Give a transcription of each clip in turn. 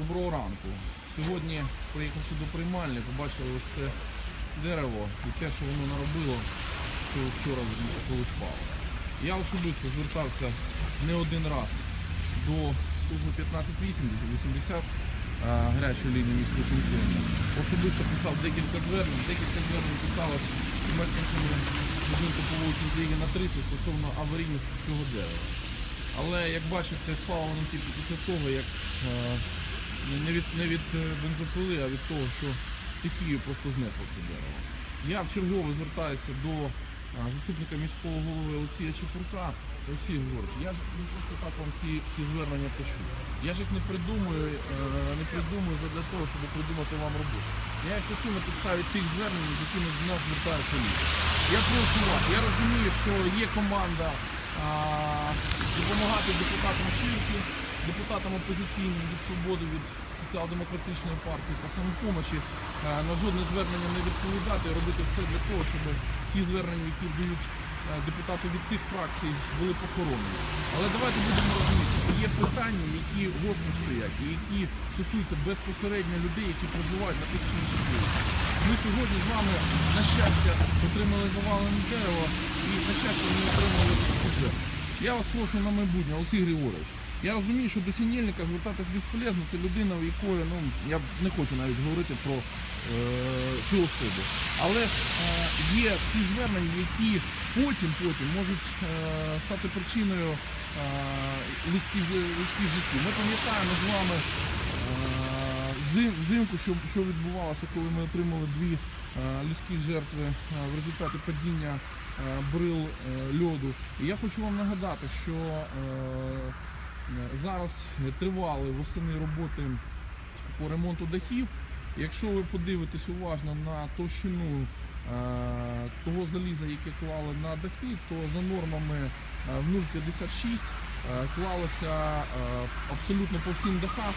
Доброго ранку. Сьогодні, приїхавши до приймальні, побачили ось це дерево і те, що воно наробило, що вчора коли впало. Я особисто звертався не один раз до служби 1580-80 гарячої лінії міськвиконкому. Особисто писав декілька звернень, декілька звернень писалось мешканцями будинку по вулиці Зигіна 30 стосовно аварійності цього дерева. Але як бачите, впало воно тільки після того, як е, не від, не від е, бензопили, а від того, що стихією просто знесло це дерево. Я вчергово звертаюся до е, заступника міського голови Олексія Чепурка. Олексій Григорович, я ж не просто так вам ці всі звернення пишу. Я ж їх не придумую, е, не придумую для того, щоб придумати вам роботу. Я їх пишу на підставі тих звернень, з якими до нас звертаються люди. Я прошу вас, я розумію, що є команда а, допомагати депутатам Ширки, депутатам опозиційним від свободи, від соціал-демократичної партії та самопомочі на жодне звернення не відповідати, робити все для того, щоб ті звернення, які дають депутати від цих фракцій, були похоронені. Але давайте будемо розуміти, що є питання, які гостро стоять, і які стосуються безпосередньо людей, які проживають на тих чи інших вулицях. Ми сьогодні з вами, на щастя, отримали завалене дерево і, на щастя, не отримали бюджет. Я вас прошу на майбутнє, Олексій Григорович. Я розумію, що до сінільника звертатись безполезно, це людина, у якої, ну, я не хочу навіть говорити про е, цю особу. Але е, є ті звернення, які потім, потім можуть е, стати причиною е, людських, людських життів. Ми пам'ятаємо з вами Е, зим- Взимку, що, що відбувалося, коли ми отримали дві е, людські жертви е, в результаті падіння е, брил е, льоду. І я хочу вам нагадати, що е, зараз тривали восени роботи по ремонту дахів. Якщо ви подивитесь уважно на товщину е, того заліза, яке клали на дахи, то за нормами е, в 0,56 е, клалося абсолютно по всім дахах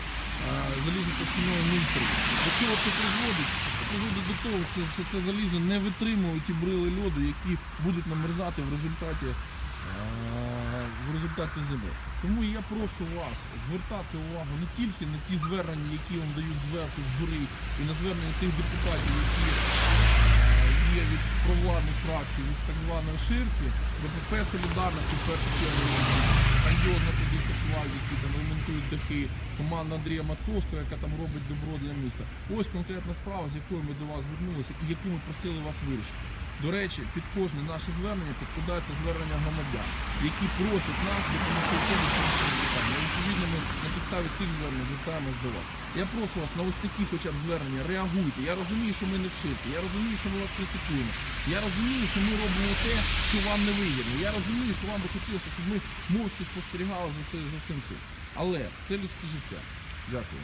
залізо товщиною 0,3. До чого це призводить? Призводить до того, що- це залізо не витримує ті брили льоду, які будуть намерзати в результаті в результаті зими. Тому я прошу вас звертати увагу не тільки на ті звернення, які вам дають зверху з гори, і на звернення тих депутатів, які е, є від провладних фракцій, від так званої ширки, БПП Солідарності, в першу чергу, грандіозно тоді посилають, які там ремонтують дахи, команда Андрія Матковського, яка там робить добро для міста. Ось конкретна справа, з якою ми до вас звернулися і яку ми просили вас вирішити. До речі, під кожне наше звернення підкладається звернення громадян, які просять нас допомогти чи іншому питанні. Відповідно, ми на підставі цих звернень звертаємось до вас. Я прошу вас на ось такі хоча б звернення реагуйте. Я розумію, що ми не вшивці, я розумію, що ми вас критикуємо. Я розумію, що ми робимо те, що вам не вигідно. Я розумію, що вам би хотілося, щоб ми мовчки спостерігали за всім цим. Але це людське життя. Дякую.